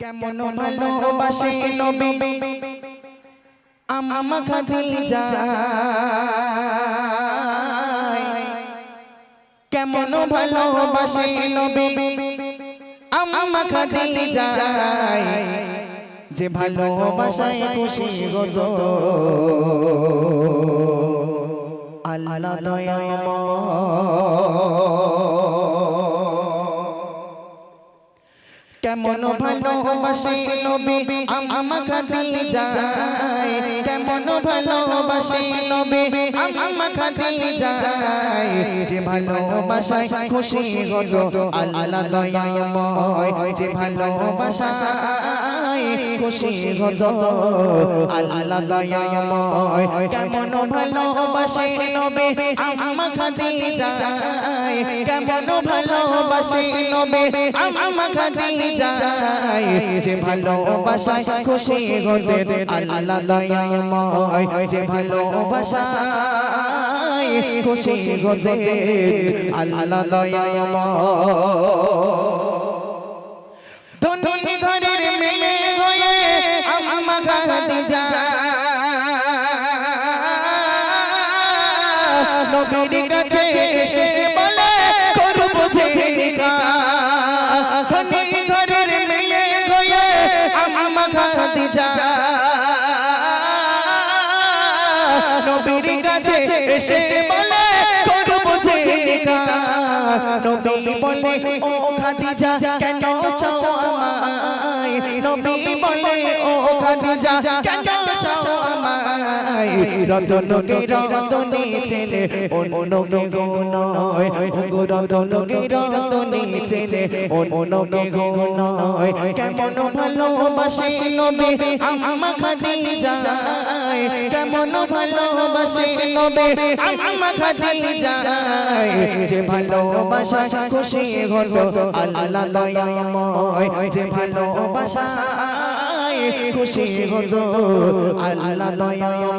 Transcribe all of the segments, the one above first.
কেমন ভালোবাসে নবী? আম্মা খাদিজা। কেমন ভালোবাসে নবী? আম্মা খাদিজা। যে ভালোবাসায় খুশি গত আল্লাহ দয়াময়। ভালোবাসে নবী আম্মা খাদিজা কেমন ভালোবাসে নবী আমা খাদিজা যে ভালোবাসায় খুশি হলো, আল্লাহ দয়াময়, যে ভালোবাসায় খুশি হলো, আল্লাহ দয়াময়। কেমন ভালোবাসে নবী আমা খাদিজা? কেমন ভালোবাসে নবী আমা খাদিজা? যে ভালোবাসায় খুশি হতে আল্লাহ দয়াময়। যে ভালোবাসায় খুশি গদে। আল্লাহ দয়াময়। ধনী ধরের মেয়ে হয়ে আমা খাদিজা। নবীর কাছে এসে বলে করব যে নবী বলে, ও খাদিজা, কেন চাও আমায়? নবী বলে, ও খাদিজা, কেন চাও আমায় রতনে ছেলে, অন্যকে নয়। গো রতনকে রতনে ছেলে, অন্যকে নয়। কেমন ভালোবাসে নবী আমা খাদিজা কেমন ভালোবাসে নবী আমা খাদিজা যে ভালোবাসা খুশি হলো আল্লাহ দয়াময়। যে ভালোবাসা খুশি হলো আল্লাহ দয়াময়।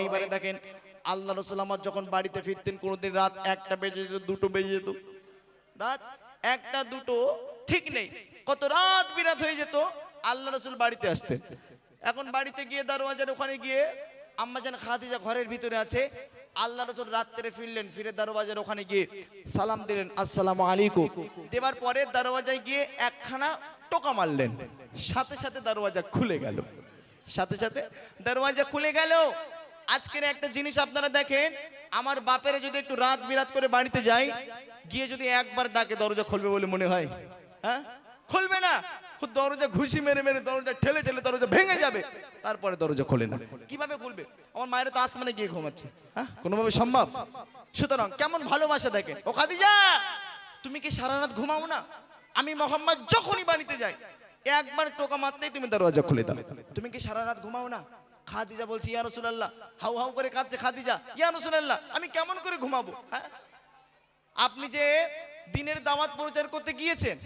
এইবারে দেখেন, আল্লাহ রসুল আমার যখন বাড়িতে ফিরতেন, কোনোদিন রাত একটা বেজে যেত, দুটো বেজে যেত। রাত একটা, দুটো, ঠিক নেই। কত রাত বিরাত হয়ে যেত, আল্লাহ রসুল বাড়িতে আসতেন। এখন বাড়িতে গিয়ে দারোয়াজার ওখানে গিয়ে, আম্মা যেন খাদিজা ঘরের ভিতরে আছে। আল্লাহ রসুল রাত্রে ফিরলেন, ফিরে দারোয়াজার ওখানে গিয়ে সালাম দিলেন, আসসালামু আলাইকুম। দেবার পরে দারোয়াজায় গিয়ে একখানা টোকা মারলেন। সাথে সাথে দরওয়াজা খুলে গেল। সাথে সাথে দরওয়াজা খুলে গেল। আজকের একটা জিনিস আপনারা দেখেন, আমার বাপেরে যদি একটু রাত বিরাত করে বাড়িতে যাই, গিয়ে যদি একবার ডাকে দরজা খুলবে বলে মনে হয়। হ্যাঁ? খুলবে না। দরজা ঘুষি মেরে মেরে দরজা ঠেলে ঠেলে দরজা ভেঙে যাবে। তারপরে দরজা খোলে না। কীভাবে খুলবে? আমার মায়ের তো আসমানে গিয়ে ঘুমাচ্ছে। হ্যাঁ? কোনোভাবে সম্ভব। সুতরাং কেমন ভালোবাসা দেখেন। ও খাদিজা, তুমি কি সারা রাত ঘুমাও না? আমি মোহাম্মদ যখনই বাড়িতে যাই, একবার টোকা মারতেই তুমি দরজা খুলে দাও। তুমি কি সারা রাত ঘুমাও না? খাদিজা বলছি, ইয়া রাসূলুল্লাহ। হাউ হাউ করে কাঁদছে খাদিজা। ইয়া রাসূলুল্লাহ, আমি কেমন করে ঘুমাবো? হ্যাঁ? আপনি যে দিনের দাওয়াত প্রচার করতে গিয়েছেন,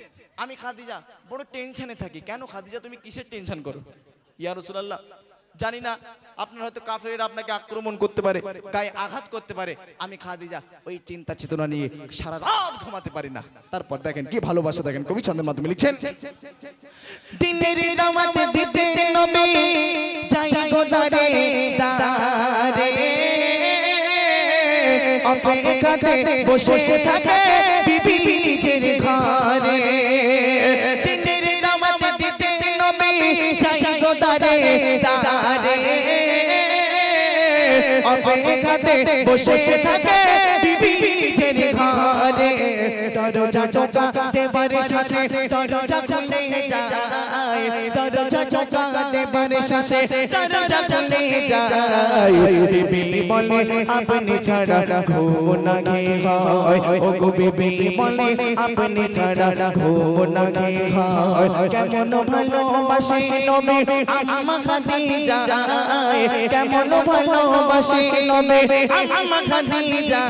আমি খাদিজা বড় টেনশনে থাকি। কেন খাদিজা, তুমি কিসের টেনশন করো? ইয়া রাসূলুল্লাহ জানি না, আপনার হয়তো কাফের আপনাকে আক্রমণ করতে পারে, গায়ে আঘাত করতে পারে। আমি খাদিজা, ওই চিন্তা চেতনা নিয়ে সারা রাত ঘুমাতে পারি না। তারপর দেখেন কি ভালোবাসা দেখেন, কবি ছন্দের মাধ্যমে লিখছেন, দিনের দাওয়াত দিতে নবী যাই গো দারে দারে অপেক্ষাতে বসে থাকে বিবি নিজের ঘরে। দারে অপেক্ষাতে বসে থাকে দরজা চকা দেবার সাথে দরজা খুলে যায় দরজা চকা দেবার সাথে দরজা খুলে যায় বিবি বলে আপনি ছাড়া ঘুম না গে হয় ও গো বিবি বলে আপনি ছাড়া ঘুম না গে হয় কেমন ভালোবাসে নবী আম্মা খাদিজা কেমন ভালোবাসে নবী আম্মা খাদিজা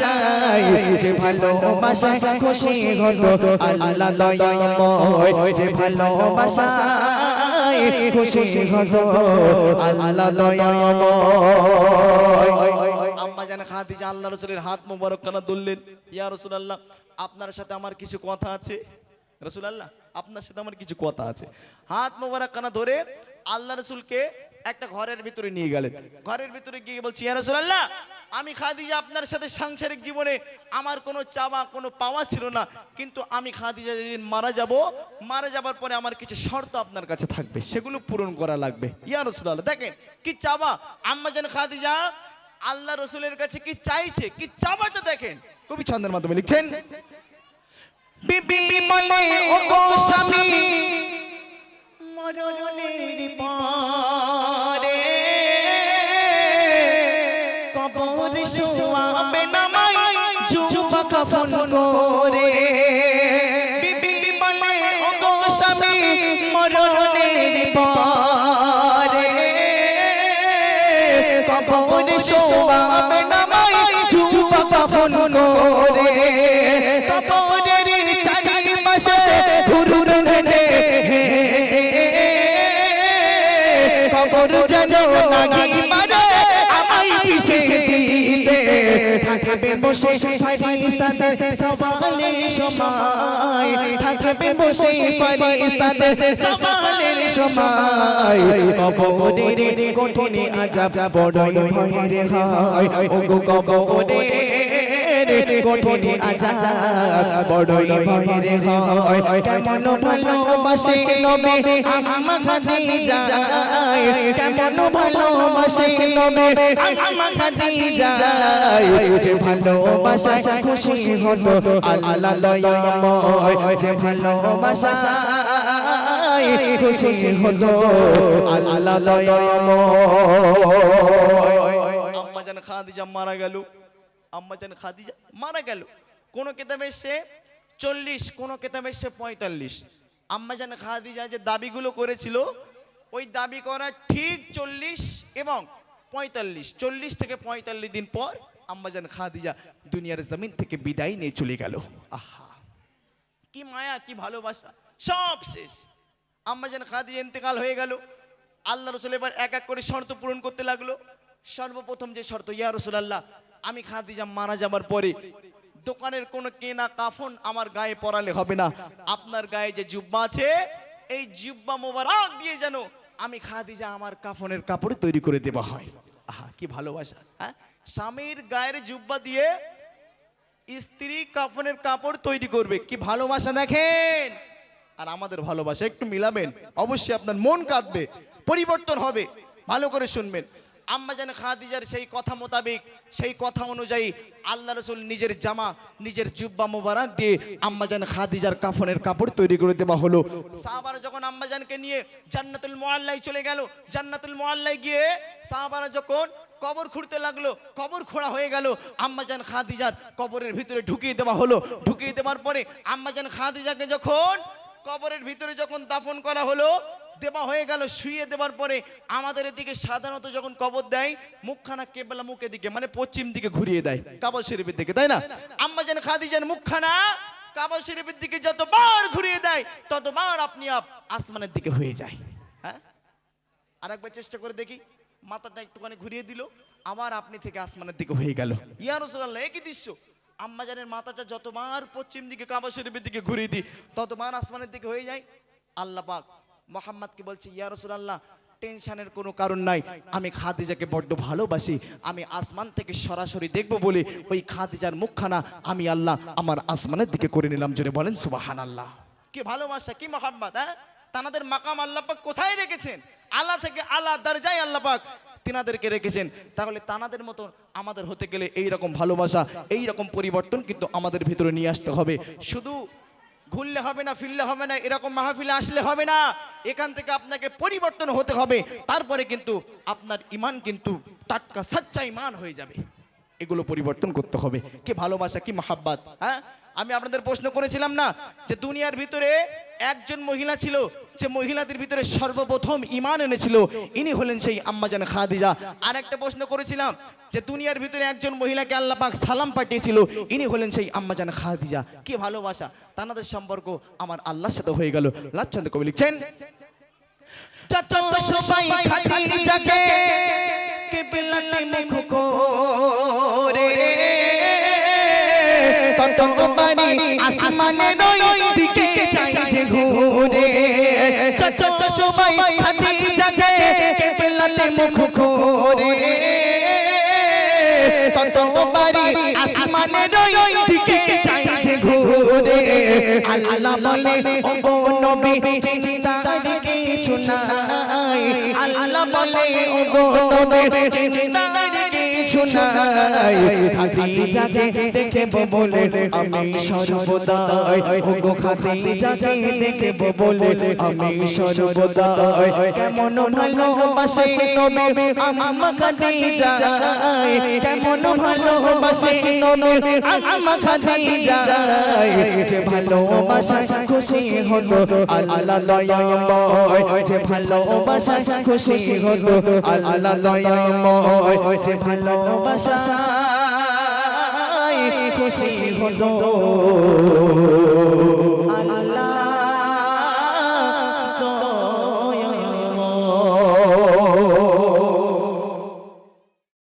যে ভালোবাসা খুশি আল্লাহ আল্লাহ আল্লাহ রসুলের হাত মোবারক খানা ধরলেন ইয়া রাসূলুল্লাহ আপনার সাথে আমার কিছু কথা আছে রসুল আল্লাহ আপনার সাথে আমার কিছু কথা আছে হাত মোবারক কানা ধরে আল্লাহ রসুলকে একটা ঘরের ভিতরে নিয়ে গেলেন। ঘরের ভিতরে গিয়ে বলছি, ইয়া রসুল আমি খাদিজা আপনার সাথে সাংসারিক জীবনে আমার কোনো চাওয়া, কোনো পাওয়া ছিল না, কিন্তু আমি খাদিজা যেদিন মারা যাব, মারা যাবার পরে আমার কিছু শর্ত আপনার কাছে থাকবে, সেগুলো পূরণ করা লাগবে। ইয়া রসুল দেখেন, কি চাওয়া? আম্মা যেন খাদিজা, আল্লাহ রসুলের কাছে কি চাইছে? কি চাওয়াটা দেখেন। কবি ছন্দের মাধ্যমে লিখছেন, বিবি স্বামী, মরণের পরে শোয়াবে নামাই জুবা কাফন করে। বিবি বলে ও গো স্বামী মরণের পরে কবর শোয়াবে কাফন করে। কবরের ঘুরুর কবর যেন নাগি থাকবে বসে ফারিস্তাদের সওয়ালের সময়। থাকবেন বসে ফারিস্তাদের সওয়ালের সময়। কবরের কঠিনে আজাব বড়ই ভয়ের হয়। ও গো কবরের কঠিনে আজাব বড়ই ভয়ের হয় কেমন ভালোবাসে নবে আমা খাদিজা কেমন ভালোবাসে নবে আমা খাদিজা যে ভালোবাসায় খুশি আল্লাহ দয়াময় যে ভালোবাসায় খুশি আল্লাহ দয়াময় আম্মা জান খাদিজা মারা গেল আম্মা জান খাদিজা মারা গেল। কোন কেতাবে সে চল্লিশ, কোন কেতাবে সে পঁয়তাল্লিশ। আম্মা জান খাদিজা যে দাবিগুলো করেছিল, ওই দাবি করা ঠিক চল্লিশ এবং পঁয়তাল্লিশ। চল্লিশ থেকে পঁয়তাল্লিশ দিন পর আম্মা জান খাদিজা দুনিয়ার জমিন থেকে বিদায় নিয়ে চলে গেল। আহা! কি মায়া, কি ভালোবাসা। সব শেষ। আম্মা যেন খাদি ইন্তেকাল হয়ে গেল। আল্লাহ রসুল এবার এক এক করে শর্ত পূরণ করতে লাগল। সর্বপ্রথম যে শর্ত, ইয়া রসুল আল্লাহ আমি খাদিজা মারা যাবার পরে দোকানের কোনো কেনা কাফন আমার গায়ে পরালে হবে না। আপনার গায়ে যে জুব্বা আছে, এই জুব্বা মোবারক দিয়ে যেন আমি খাদিজা আমার কাফনের কাপড় তৈরি করে দেওয়া হয়। আহা, কি ভালোবাসা হ্যাঁ? স্বামীর গায়ের জুব্বা দিয়ে স্ত্রী কাফনের কাপড় তৈরি করবে, কি ভালোবাসা দেখেন? আর আমাদের ভালোবাসা একটু মিলাবেন, অবশ্যই আপনার মন কাঁদবে, পরিবর্তন হবে, ভালো করে শুনবেন। আম্মা যেন খাদিজার সেই কথা মোতাবেক, সেই কথা অনুযায়ী আল্লাহ রসুল নিজের জামা, নিজের জুব্বা মোবারক দিয়ে আম্মাজান খাদিজার কাফনের কাপড় তৈরি করে দেওয়া হলো। সাহাবারা যখন আম্মাজানকে নিয়ে জান্নাতুল মোয়াল্লাই চলে গেল, জান্নাতুল মোয়াল্লাই গিয়ে সাহাবারা যখন কবর খুঁড়তে লাগল, কবর খোঁড়া হয়ে গেল আম্মাজান খাদিজার কবরের ভিতরে ঢুকিয়ে দেওয়া হলো। ঢুকিয়ে দেওয়ার পরে আম্মাজান খাদিজাকে যখন কবরের ভিতরে যখন দাফন করা হলো দেওয়া হয়ে গেল শুয়ে দেওয়ার পরে আমাদের এদিকে সাধারণত যখন কবর দেয় মুখখানা কেবলা মুখের দিকে মানে পশ্চিম দিকে ঘুরিয়ে দেয় কাবা শরীফের দিকে তাই না? আম্মাজান খাদিজার মুখখানা কাবা শরীফের দিকে যতবার ঘুরিয়ে দেয় ততবার আপনি আপ আসমানের দিকে হয়ে যায়। হ্যাঁ? আর একবার চেষ্টা করে দেখি মাথাটা একটুখানি ঘুরিয়ে দিল আবার আপনি থেকে আসমানের দিকে হয়ে গেল। ইয়া রসুল্লাহ একই দৃশ্য। আম্মাজানের মাথাটা যতবার পশ্চিম দিকে কাবা শরীফের দিকে ঘুরিয়ে দিই ততবার আসমানের দিকে হয়ে যায় আল্লাহ পাক মোহাম্মদকে বলছে, ইয়া রসুল্লাহ টেনশনের কোনো কারণ নাই। আমি খাদিজাকে বড্ড ভালোবাসি। আমি আসমান থেকে সরাসরি দেখব বলে ওই খাদিজার মুখখানা আমি আল্লাহ আমার আসমানের দিকে করে নিলাম। জোরে বলেন সুবাহান আল্লাহ কি ভালোবাসা, কি মোহাম্মদ হ্যাঁ? তানাদের মাকাম আল্লাহ পাক কোথায় রেখেছেন? আল্লাহ থেকে আল্লাহ দরজায় আল্লাহ পাক তিনাদেরকে রেখেছেন। তাহলে তানাদের মতো আমাদের হতে গেলে এই রকম ভালোবাসা এই রকম পরিবর্তন কিন্তু আমাদের ভিতরে নিয়ে আসতে হবে। শুধু ঘুরলে হবে না, ফিরলে হবে না, এরকম মাহফিলে আসলে হবে না। এখান থেকে আপনাকে পরিবর্তন হতে হবে। তারপরে কিন্তু আপনার ইমান কিন্তু টাটকা সাচ্চা ইমান হয়ে যাবে। এগুলো পরিবর্তন করতে হবে। কি ভালোবাসা, কি মাহাব্বাত হ্যাঁ? আমি আপনাদের প্রশ্ন করেছিলাম না যে দুনিয়ার ভিতরে একজন মহিলা ছিল, যে মহিলাদের ভিতরে সর্বপ্রথম ইমান এনেছিল। ইনি হলেন সেই আম্মাজান খাদিজা। আর একটা প্রশ্ন করেছিলাম, যে দুনিয়ার ভিতরে একজন মহিলাকে আল্লাহ পাক সালাম পাঠিয়েছিল, ইনি হলেন সেই আম্মাজান খাদিজা। কি ভালোবাসা? তানাদের সম্পর্ক আমার আল্লাহর সাথে হয়ে গেল। লাচ্ছন্দ কবি লিখছেন আসমানের ওই যে ঘুরে যত সময় খাদিজা যায় কেবলাতে মুখ ঘুরে। তত বাড়ি আসমানের ওই দিকে যে ঘুরে। আল্লাহ বলে ও গো নবী চিন্তার কিছু নাই। আল্লাহ বলে ও গো নবী চিন্তার কিছু নাই খাদিজাকে দেখে বলে আমি সর্বদাই। ও খাদিজাকে দেখে বলে আমি সর্বদাই। কেমন ভালোবাসে নবী আমা খাদিজা কেমন ভালোবাসে নবী আমা খাদিজা যে ভালোবাসা খুশি হতো আল্লাহ দয়াময়। যে ভালোবাসা খুশি হতো আল্লাহ দয়াময়। যে ভালোবাসায় খুশি হতো। আল্লাহ